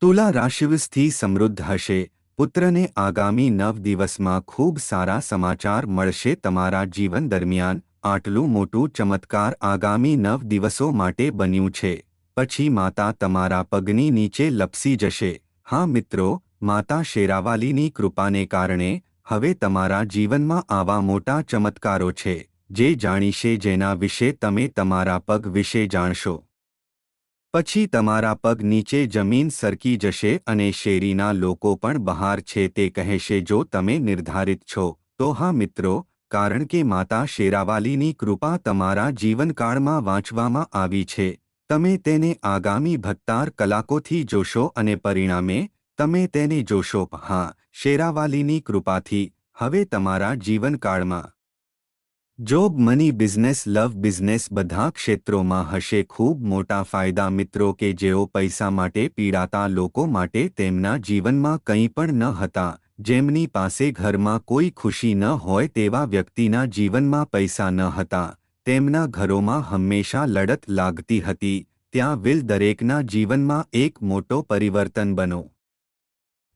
તુલા રાશિવસ્થિ સમૃદ્ધ હશે. પુત્રને આગામી નવ દિવસમાં ખૂબ સારા સમાચાર મળશે તમારા જીવન દરમિયાન. આટલું મોટું ચમત્કાર આગામી નવ દિવસો માટે બન્યું છે. પછી માતા તમારા પગની નીચે લપસી જશે. હા મિત્રો, માતા શેરાવાલીની કૃપાને કારણે હવે તમારા જીવનમાં આવા મોટા ચમત્કારો છે. જે જાણીશે જેના વિશે તમે તમારા પગ વિશે જાણશો. પછી તમારા પગ નીચે જમીન સરકી જશે અને શેરીના લોકો પણ બહાર છે તે કહેશે, જો તમે નિર્ધારિત છો, તો હા મિત્રો, કારણ કે માતા શેરાવાલીની કૃપા તમારા જીવનકાળમાં વાંચવામાં આવી છે. તમે તેને આગામી ભત્તાર કલાકોથી જોશો અને પરિણામે, તમે તેને જોશો, હા, શેરાવાલીની કૃપાથી, હવે તમારા જીવનકાળમાં job, money, business, love, business બધા ક્ષેત્રોમાં હશે. ખૂબ મોટા ફાયદા મિત્રો કે જેઓ પૈસા માટે પીડાતા લોકો માટે તેમના જીવનમાં કંઈ પણ ન હતા. જેમની પાસે ઘરમાં કોઈ ખુશી ન હોય તેવા વ્યક્તિના જીવનમાં પૈસા ન હતા. તેમના ઘરોમાં હંમેશા લડત લાગતી હતી. ત્યાં વિલ દરેકના જીવનમાં એક મોટો પરિવર્તન બનો.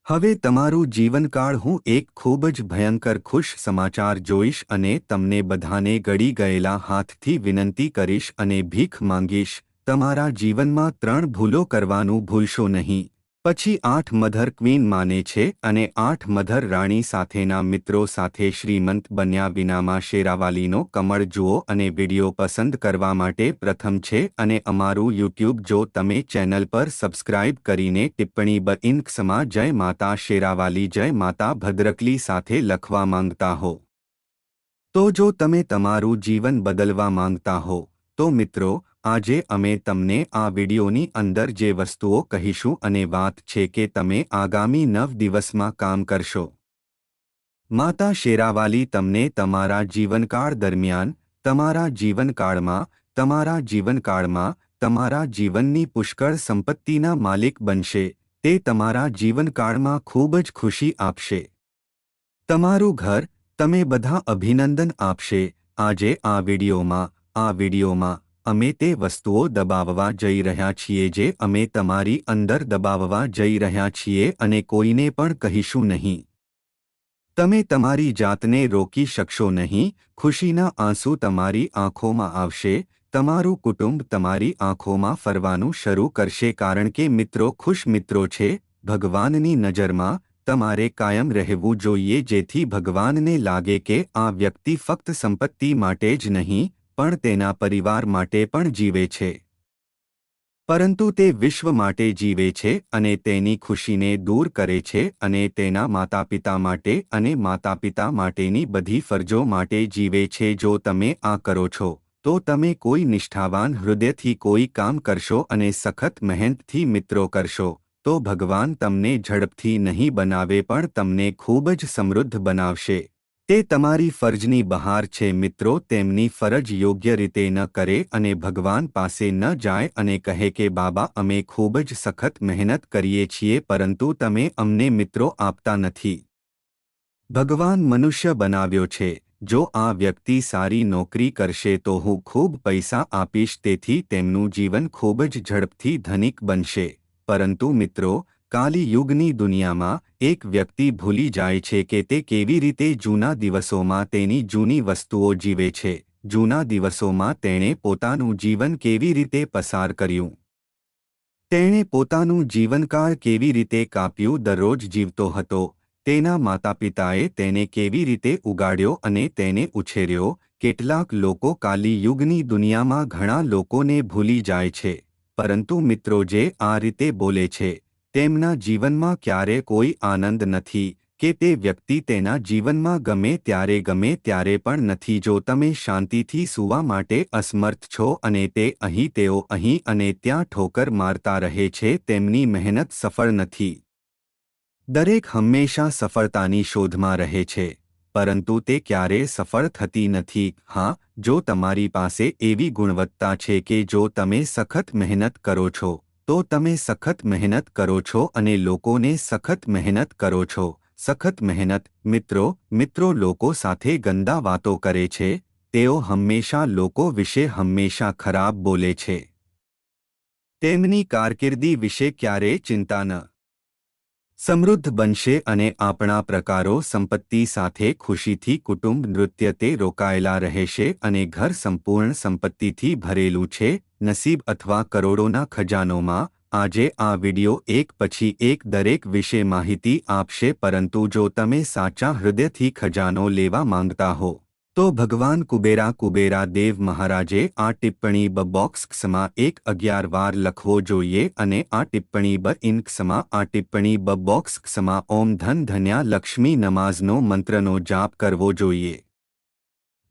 હવે તમારું જીવનકાળ હું એક ખૂબ જ ભયંકર ખુશ સમાચાર જોઈશ અને તમને બધાને ગળી ગયેલા હાથથી વિનંતી કરીશ અને ભીખ માંગીશ. તમારા જીવનમાં ત્રણ ભૂલો કરવાનું ભૂલશો નહીં. પછી આઠ મધર ક્વીન માને છે અને આઠ મધર રાણી સાથેના મિત્રો સાથે શ્રીમંત બન્યા વિનામાં શેરાવાલીનો કમળ જુઓ અને વિડિયો પસંદ કરવા માટે પ્રથમ છે અને અમારું યુટ્યુબ જો તમે ચેનલ પર સબસ્ક્રાઇબ કરીને ટિપ્પણી બ ઇન્ક્સમાં જય માતા શેરાવાલી, જય માતા ભદ્રકલી સાથે લખવા માંગતા હો. તો જો તમે તમારું જીવન બદલવા માંગતા હો, તો મિત્રો આજે અમે તમને આ વિડિયોની અંદર જે વસ્તુઓ કહીશું અને વાત છે કે તમે આગામી નવ દિવસમાં કામ કરશો. માતા શેરાવાલી, તમને તમારા જીવનકાળ દરમિયાન, તમારા જીવનકાળમાં તમારા જીવનકાળમાં, તમારા જીવનની પુષ્કળ સંપત્તિના માલિક બનશે, તે તમારા જીવનકાળમાં ખૂબ જ ખુશી આપશે. તમારું ઘર, તમે બધા અભિનંદન આપશે. આજે આ વિડીયોમાં, આ વિડિયોમાં અમે તે વસ્તુઓ દબાવવા જઈ રહ્યા છીએ જે અમે તમારી અંદર દબાવવા જઈ રહ્યા છીએ અને કોઈને પણ કહીશું નહીં. તમે તમારી જાતને રોકી શકશો નહીં, ખુશીના આંસુ તમારી આંખોમાં આવશે, તમારું કુટુંબ તમારી આંખોમાં ફરવાનું શરૂ કરશે કારણ કે મિત્રો ખુશ મિત્રો છે, ભગવાનની નજરમાં તમારે કાયમ રહેવું જોઈએ જેથી ભગવાનને લાગે કે આ વ્યક્તિ ફક્ત સંપત્તિ માટે જ નહીં પણ તેના પરિવાર માટે પણ જીવે છે. પરંતુ તે વિશ્વ માટે જીવે છે અને તેની ખુશીને દૂર કરે છે અને તેના માતાપિતા માટે અને માતાપિતા માટેની બધી ફરજો માટે જીવે છે. જો તમે આ કરો છો, તો તમે કોઈ નિષ્ઠાવાન હૃદયથી કોઈ કામ કરશો અને સખત મહેનતથી મિત્રો કરશો, તો ભગવાન તમને ઝડપથી નહીં બનાવે પણ તમને ખૂબ જ સમૃદ્ધ બનાવશે. તે તમારી ફરજની બહાર છે મિત્રો, તેમની ફરજ યોગ્ય રીતે ન કરે અને ભગવાન પાસે ન જાય અને કહે કે, બાબા, અમે ખૂબ જ સખત મહેનત કરીએ છીએ, પરંતુ તમે અમને મિત્રો આપતા નથી. ભગવાન મનુષ્ય બનાવ્યો છે. જો આ વ્યક્તિ સારી નોકરી કરશે તો હું ખૂબ પૈસા આપીશ, તેથી તેમનું જીવન ખૂબ જ ઝડપથી ધનિક બનશે. પરંતુ મિત્રો કાલી યુગની દુનિયામાં એક વ્યક્તિ ભૂલી જાય છે કે તે કેવી રીતે જૂના દિવસોમાં તેની જૂની વસ્તુઓ જીવે છે. જૂના દિવસોમાં તેણે પોતાનું જીવન કેવી રીતે પસાર કર્યું? તેણે પોતાનું જીવનકાળ કેવી રીતે કાપ્યું? દરરોજ જીવતો હતો. તેના માતાપિતાએ તેને કેવી રીતે ઉગાડ્યો અને તેને ઉછેર્યો? કેટલાક લોકો કાલી યુગની દુનિયામાં ઘણા લોકોને ભૂલી જાય છે. પરંતુ મિત્રો જે આ રીતે બોલે છે તેમના જીવનમાં ક્યારે કોઈ આનંદ નથી કે તે વ્યક્તિ તેના જીવનમાં ગમે ત્યારે ગમે ત્યારે પણ નથી. જો તમે શાંતિથી સૂવા માટે અસમર્થ છો અને તે અહીં તેઓ અહીં અને ત્યાં ઠોકર મારતા રહે છે, તેમની મહેનત સફળ નથી. દરેક હંમેશા સફળતાની શોધમાં રહે છે, પરંતુ તે ક્યારે સફળ થતી નથી. હા, જો તમારી પાસે એવી ગુણવત્તા છે કે જો તમે સખત મહેનત કરો છો તો તમે સખત મહેનત કરો છો અને લોકોને સખત મહેનત કરો છો. સખત મહેનત, મિત્રો મિત્રો લોકો સાથે ગંદા વાતો કરે છે. તેઓ હંમેશા લોકો વિશે હંમેશા ખરાબ બોલે છે. તેમની કારકિર્દી વિશે ક્યારેય ચિંતા ન સમૃદ્ધ બનશે અને આપણા પ્રકારો સંપત્તિ સાથે ખુશીથી કુટુંબ નૃત્ય તે રોકાયેલા રહેશે અને ઘર સંપૂર્ણ સંપત્તિથી ભરેલું છે. નસીબ અથવા કરોડોના ખજાનોમાં આજે આ વિડિયો એક પછી એક દરેક વિશે માહિતી આપશે પરંતુ જો તમે સાચા હૃદયથી ખજાનો લેવા માંગતા હો તો ભગવાન કુબેરા કુબેરા દેવ મહારાજે આ ટિપ્પણી બ બોક્સમાં એક અગિયાર વાર લખવો જોઈએ અને આ ટિપ્પણી બ ઇન્ક્સમાં આ ટિપ્પણી બ બોક્સમાં ઓમ ધન ધન્યા લક્ષ્મી નમાઝનો મંત્રનો જાપ કરવો જોઈએ.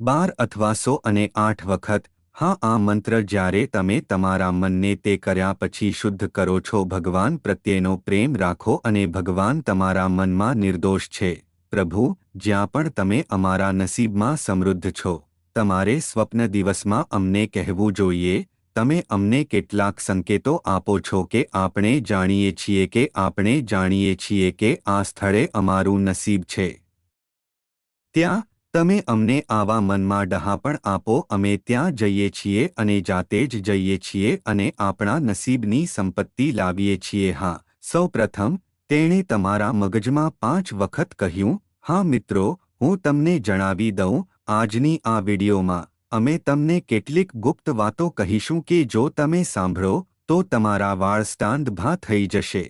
બાર અથવા સો અને આઠ વખત, હા, આ મંત્ર જ્યારે તમે તમારા મનને તે કર્યા પછી શુદ્ધ કરો છો, ભગવાન પ્રત્યેનો પ્રેમ રાખો અને ભગવાન તમારા મનમાં નિર્દોષ છે. પ્રભુ, જ્યાં પણ તમે અમારા નસીબમાં સમૃદ્ધ છો, તમારે સ્વપ્ન દિવસમાં અમને કહેવું જોઈએ, તમે અમને કેટલાક સંકેતો આપો છો કે આપણે જાણીએ છીએ કે આપણે જાણીએ છીએ કે આ સ્થળે અમારું નસીબ છે. ત્યાં, તમે અમને આવા મનમાં ડહાપણ આપો, અમે ત્યાં જઈએ છીએ અને જાતે જ જઈએ છીએ અને આપણા નસીબની સંપત્તિ લાવીએ છીએ. હા સૌ પ્રથમ તેણે તમારા મગજમાં પાંચ વખત કહ્યું, હા મિત્રો, હું તમને જણાવી દઉં આજની આ વિડીયોમાં. અમે તમને કેટલીક ગુપ્ત વાતો કહીશું કે જો તમે સાંભળો, તો તમારા વાળ સ્ટાંદભા થઈ જશે.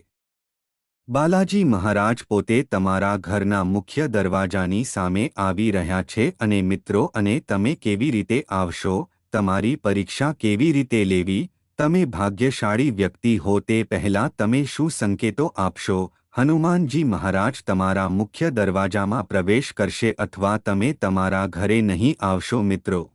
બાલાજી મહારાજ પોતે તમારા ઘરના મુખ્ય દરવાજાની સામે આવી રહ્યા છે અને મિત્રો, અને તમે કેવી રીતે આવશો? તમારી પરીક્ષા કેવી રીતે લેવી? તમે ભાગ્યશાળી વ્યક્તિ હો તે પહેલાં તમે શું સંકેતો આપશો? હનુમાનજી મહારાજ તમારા મુખ્ય દરવાજામાં પ્રવેશ કરશે અથવા તમે તમારા ઘરે નહીં આવશો મિત્રો?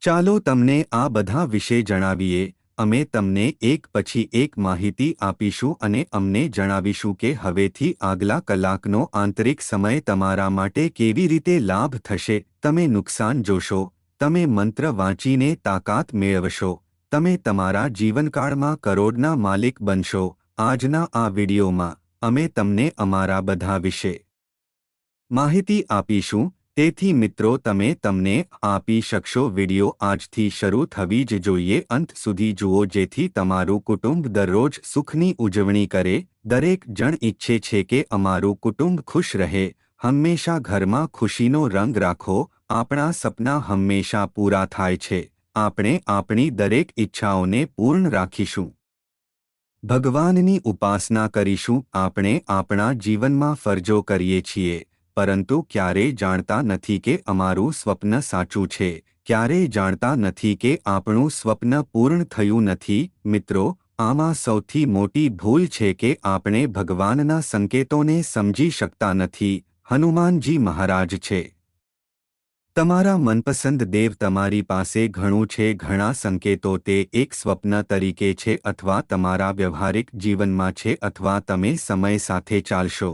ચાલો તમને આ બધા વિશે જણાવીએ. અમે તમને એક પછી એક માહિતી આપીશું અને અમને જણાવીશું કે હવેથી આગલા કલાકનો આંતરિક સમય તમારા માટે કેવી રીતે લાભ થશે. તમે નુકસાન જોશો. તમે મંત્ર વાંચીને તાકાત મેળવશો. તમે તમારા જીવનકાળમાં કરોડના માલિક બનશો. આજના આ વિડીયોમાં અમે તમને અમારા બધા વિશે માહિતી આપીશું. તેથી મિત્રો, તમે તમને આપી શકશો વિડિયો આજથી શરૂ થવી જ જોઈએ. અંત સુધી જુઓ, જેથી તમારું કુટુંબ દરરોજ સુખની ઉજવણી કરે. દરેક જણ ઈચ્છે છે કે અમારું કુટુંબ ખુશ રહે. હંમેશા ઘરમાં ખુશીનો રંગ રાખો. આપણા સપના હંમેશા પૂરા થાય છે. આપણે આપણી દરેક ઈચ્છાઓને પૂર્ણ રાખીશું. ભગવાનની ઉપાસના કરીશું. આપણે આપણા જીવનમાં ફરજો કરીએ છીએ, પરંતુ ક્યારેય જાણતા નથી કે અમારું સ્વપ્ન સાચું છે. ક્યારેય જાણતા નથી કે આપણું સ્વપ્ન પૂર્ણ થયું નથી. મિત્રો, આમાં સૌથી મોટી ભૂલ છે કે આપણે ભગવાનના સંકેતોને સમજી શકતા નથી. હનુમાનજી મહારાજ છે. તમારા મનપસંદ દેવ તમારી પાસે ઘણું છે, ઘણા સંકેતો તે એક સ્વપ્ન તરીકે છે અથવા તમારા વ્યવહારિક જીવનમાં છે અથવા તમે સમય સાથે ચાલશો.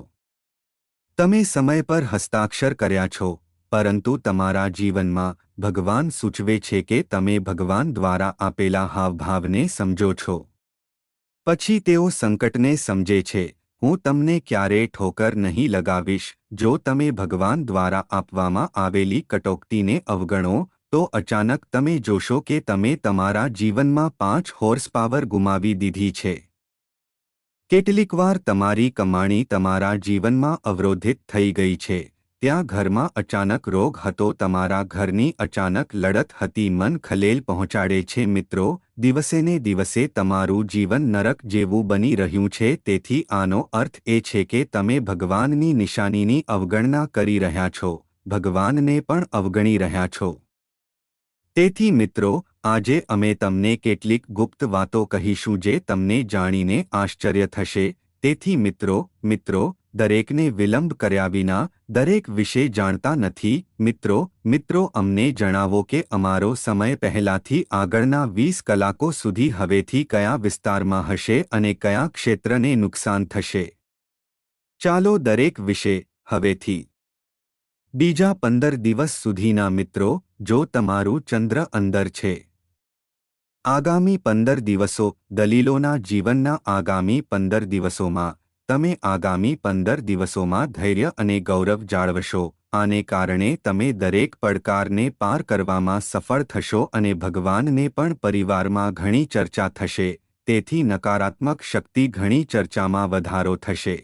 તમે સમય પર હસ્તાક્ષર કર્યા છો, પરંતુ તમારા જીવનમાં ભગવાન સૂચવે છે કે તમે ભગવાન દ્વારા આપેલા હાવભાવને સમજો છો. પછી તેઓ સંકટને સમજે છે, હું તમને ક્યારેય ઠોકર નહીં લગાવીશ જો તમે ભગવાન દ્વારા આપવામાં આવેલી કટોકટીને અવગણો, તો અચાનક તમે જોશો કે તમે તમારા જીવનમાં પાંચ હોર્સ પાવર ગુમાવી દીધી છે. કેટલીકવાર તમારી કમાણી તમારા જીવનમાં અવરોધિત થઈ ગઈ છે. ત્યાં ઘરમાં અચાનક રોગ હતો, તમારા ઘરની અચાનક લડત હતી, મન ખલેલ પહોંચાડે છે મિત્રો દિવસેને દિવસે તમારું જીવન નરક જેવું બની રહ્યું છે, તેથી આનો અર્થ એ છે કે તમે ભગવાનની નિશાનીની અવગણના કરી રહ્યા છો, ભગવાનને પણ અવગણી રહ્યા છો. તેથી મિત્રો, આજે અમે તમને કેટલીક ગુપ્ત વાતો કહીશું જે તમને જાણીને આશ્ચર્ય થશે. તેથી મિત્રો મિત્રો દરેકને વિલંબ કર્યા વિના દરેક વિશે જાણતા નથી. મિત્રો મિત્રો, અમને જણાવો કે અમારો સમય પહેલાથી આગળના વીસ કલાકો સુધી હવેથી કયા વિસ્તારમાં હશે અને કયા ક્ષેત્રને નુકસાન થશે? ચાલો દરેક વિશે હવેથી. બીજા પંદર દિવસ સુધીના મિત્રો, જો તમારું ચંદ્ર અંદર છે. આગામી પંદર દિવસો દલીલોના જીવનના આગામી પંદર દિવસોમાં. તમે આગામી પંદર દિવસોમાં ધૈર્ય અને ગૌરવ જાળવશો, આને કારણે તમે દરેક પડકારને પાર કરવામાં સફળ થશો અને ભગવાનને પણ પરિવારમાં ઘણી ચર્ચા થશે, તેથી નકારાત્મક શક્તિ ઘણી ચર્ચામાં વધારો થશે.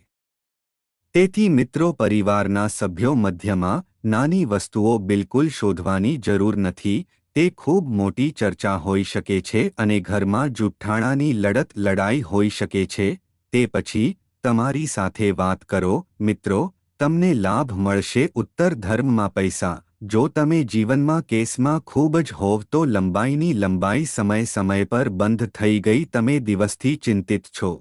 તેથી મિત્રો પરિવારના સભ્યો મધ્યમાં નાની વસ્તુઓ બિલકુલ શોધવાની જરૂર નથી, તે ખૂબ મોટી ચર્ચા હોઈ શકે છે અને ઘરમાં જુઠ્ઠાણાની લડત લડાઈ હોઈ શકે છે, તે પછી તમારી સાથે વાત કરો, મિત્રો, તમને લાભ મળશે ઉત્તર ધર્મમાં પૈસા. જો તમે જીવનમાં કેસમાં ખૂબ જ હોવ તો લંબાઈની લંબાઈ સમય સમય પર બંધ થઈ ગઈ તમે દિવસથી ચિંતિત છો.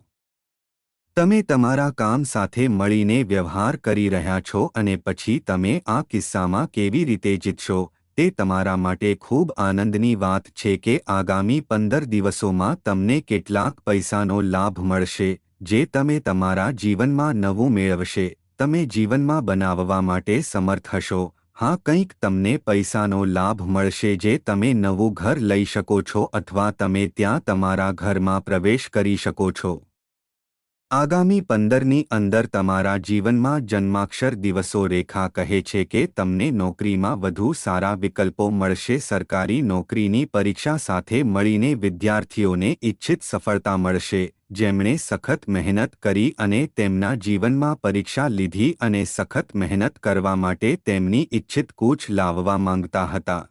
તમે તમારા કામ સાથે મળીને વ્યવહાર કરી રહ્યા છો અને પછી તમે આ કિસ્સામાં કેવી રીતે જીતશો, તે તમારા માટે ખૂબ આનંદની વાત છે કે આગામી પંદર દિવસોમાં તમને કેટલાક પૈસાનો લાભ મળશે. જે તમે તમારા જીવનમાં નવું મેળવશે, તમે જીવનમાં બનાવવા માટે સમર્થ હશો. હા, કંઈક તમને પૈસાનો લાભ મળશે જે તમે નવું ઘર લઈ શકો છો અથવા તમે ત્યાં તમારા ઘરમાં પ્રવેશ કરી શકો છો. આગામી પંદરની અંદર તમારા જીવનમાં જન્માક્ષર દિવસો રેખા કહે છે કે તમને નોકરીમાં વધુ સારા વિકલ્પો મળશે. સરકારી નોકરીની પરીક્ષા સાથે મળીને વિદ્યાર્થીઓને ઇચ્છિત સફળતા મળશે. જેમણે સખત મહેનત કરી અને તેમના જીવનમાં પરીક્ષા લીધી અને સખત મહેનત કરવા માટે તેમની ઇચ્છિત કૂચ લાવવા માંગતા હતા.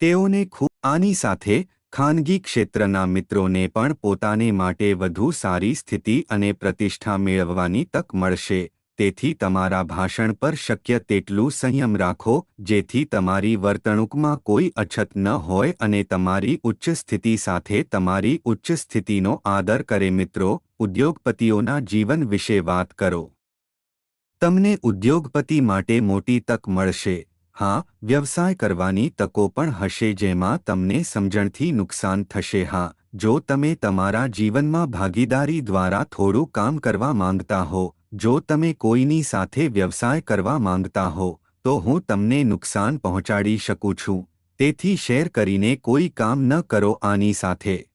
તેઓને ખૂબ આની સાથે ખાનગી ક્ષેત્રના મિત્રોને પણ પોતાને માટે વધુ સારી સ્થિતિ અને પ્રતિષ્ઠા મેળવવાની તક મળશે. તેથી તમારા ભાષણ પર શક્ય તેટલું સંયમ રાખો, જેથી તમારી વર્તણૂકમાં કોઈ અછત ન હોય અને તમારી ઉચ્ચ સ્થિતિ સાથે તમારી ઉચ્ચ સ્થિતિનો આદર કરે. મિત્રો, ઉદ્યોગપતિઓના જીવન વિશે વાત કરો. તમને ઉદ્યોગપતિ માટે મોટી તક મળશે. હા, વ્યવસાય કરવાની તકો પણ હશે જેમાં તમને સમજણથી નુકસાન થશે. હા, જો તમે તમારા જીવનમાં ભાગીદારી દ્વારા થોડું કામ કરવા માંગતા હો જો તમે કોઈની સાથે વ્યવસાય કરવા માંગતા હો, તો હું તમને નુકસાન પહોંચાડી શકું છું. તેથી શેર કરીને કોઈ કામ ન કરો આની સાથે.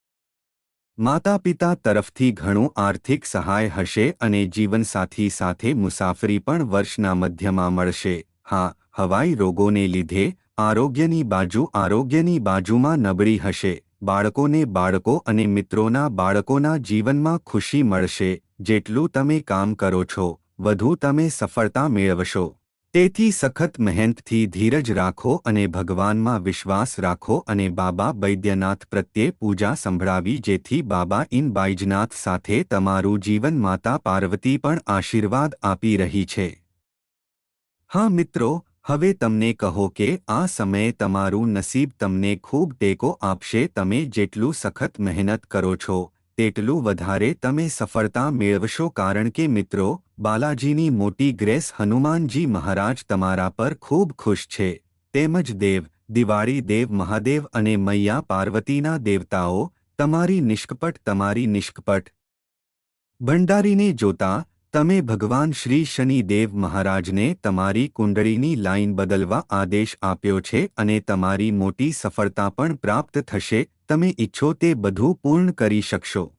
માતા પિતા તરફથી ઘણું આર્થિક સહાય હશે અને જીવનસાથી સાથે મુસાફરી પણ વર્ષના મધ્યમાં મળશે. હા, હવાઈ રોગોને લીધે આરોગ્યની બાજુ આરોગ્યની બાજુમાં નબળી હશે. બાળકોને બાળકો અને મિત્રોના બાળકોના જીવનમાં ખુશી મળશે. જેટલું તમે કામ કરો છો, વધુ તમે સફળતા મેળવશો. તેથી સખત મહેનતથી ધીરજ રાખો અને ભગવાનમાં વિશ્વાસ રાખો અને બાબા બૈદ્યનાથ પ્રત્યે પૂજા સંભળાવી જેથી બાબા ઇન બૈજનાથ સાથે તમારું જીવન માતા પાર્વતી પણ આશીર્વાદ આપી રહી છે. હા મિત્રો, હવે તમને કહો કે આ સમયે તમારું નસીબ તમને ખૂબ ટેકો આપશે તમે જેટલું સખત મહેનત કરો છો તેટલું વધારે તમે સફળતા મેળવશો કારણ કે મિત્રો, બાલાજીની મોટી ગ્રેસ હનુમાનજી મહારાજ તમારા પર ખૂબ ખુશ છે. તેમજ દેવ, દિવાળી દેવ મહાદેવ અને મૈયા પાર્વતીના દેવતાઓ, તમારી નિષ્કપટ તમારી નિષ્કપટ. ભંડારીને જોતા, તમે ભગવાન શ્રી શનિદેવ મહારાજને તમારી કુંડળીની લાઇન બદલવા આદેશ આપ્યો છે અને તમારી મોટી સફળતા પણ પ્રાપ્ત થશે તમે ઈચ્છો તે બધું પૂર્ણ કરી શકશો.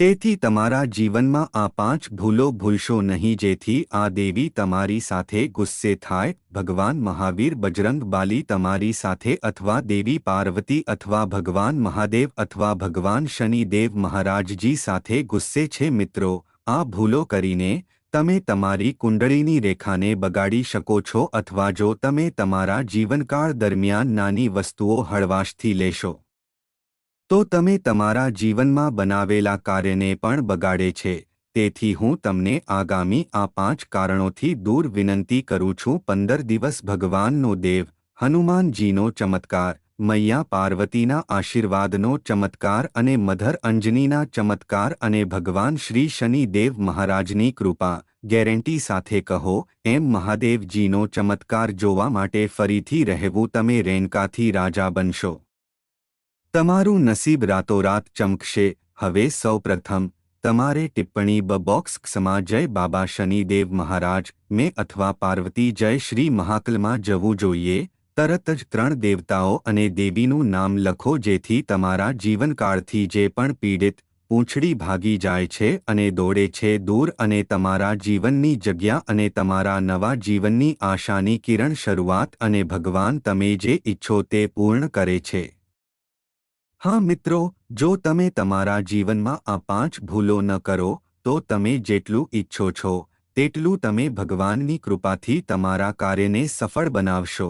તેથી તમારા જીવનમાં આ પાંચ ભૂલો ભૂલશો નહીં જેથી આ દેવી તમારી સાથે ગુસ્સે થાય, ભગવાન મહાવીર બજરંગ બાલી તમારી સાથે અથવા દેવી પાર્વતી અથવા ભગવાન મહાદેવ અથવા ભગવાન શનિદેવ મહારાજજી સાથે ગુસ્સે છે મિત્રો, આ ભૂલો કરીને તમે તમારી કુંડળીની રેખાને બગાડી શકો છો અથવા જો તમે તમારા જીવનકાળ દરમિયાન નાની વસ્તુઓ હળવાશથી લેશો. તો તમે તમારા જીવનમાં બનાવેલા કાર્યને પણ બગાડે છે. તેથી હું તમને આગામી આ પાંચ કારણોથી દૂર વિનંતી કરું છું. પંદર દિવસ ભગવાનનો દેવ, હનુમાનજીનો ચમત્કાર, મૈયા પાર્વતીના આશીર્વાદનો ચમત્કાર અને મધર અંજનીના ચમત્કાર અને ભગવાન શ્રી શનિદેવ મહારાજની કૃપા, ગેરંટી સાથે કહો, એમ મહાદેવજીનો ચમત્કાર જોવા માટે ફરીથી રહેવું તમે રેનકાથી રાજા બનશો. તમારું નસીબ રાતોરાત ચમકશે. હવે સૌપ્રથમ તમારે ટિપ્પણી બ બોક્સ ક્ષમા જય બાબા શનિદેવ મહારાજ, મેં અથવા પાર્વતી જય શ્રી મહાકલમાં જવું જોઈએ. તરત જ ત્રણ દેવતાઓ અને દેવીનું નામ લખો જેથી તમારા જીવનકાળથી જે પણ પીડિત, પૂંછડી ભાગી જાય છે અને દોડે છે દૂર અને તમારા જીવનની જગ્યા અને તમારા નવા જીવનની આશાની કિરણ શરૂઆત અને ભગવાન તમે જે ઈચ્છો તે પૂર્ણ કરે છે. હા, મિત્રો, જો તમે તમારા જીવનમાં આ પાંચ ભૂલો ન કરો, તો તમે જેટલું ઈચ્છો છો, તેટલું તમે ભગવાનની કૃપાથી તમારા કાર્યને સફળ બનાવશો.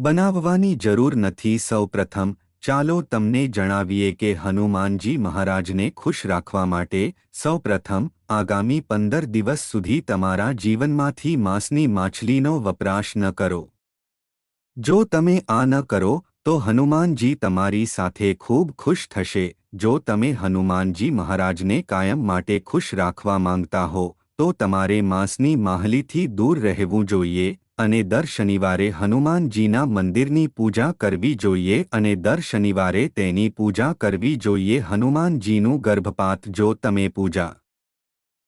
બનાવવાની જરૂર નથી સૌપ્રથમ, ચાલો તમને જણાવીએ કે હનુમાનજી મહારાજને ખુશ રાખવા માટે સૌપ્રથમ, આગામી પંદર દિવસ સુધી તમારા જીવનમાંથી માંસની માછલીનો વપરાશ ન કરો. જો તમે આ ન કરો તો હનુમાનજી તમારી સાથે ખૂબ ખુશ થશે. જો તમે હનુમાનજી મહારાજને કાયમ માટે ખુશ રાખવા માંગતા હો, તો તમારે માંસની માહલીથી દૂર રહેવું જોઈએ અને દર શનિવારે હનુમાનજીના મંદિરની પૂજા કરવી જોઈએ અને દર શનિવારે તેની પૂજા કરવી જોઈએ. હનુમાનજીનું ગર્ભપાત જો તમે પૂજા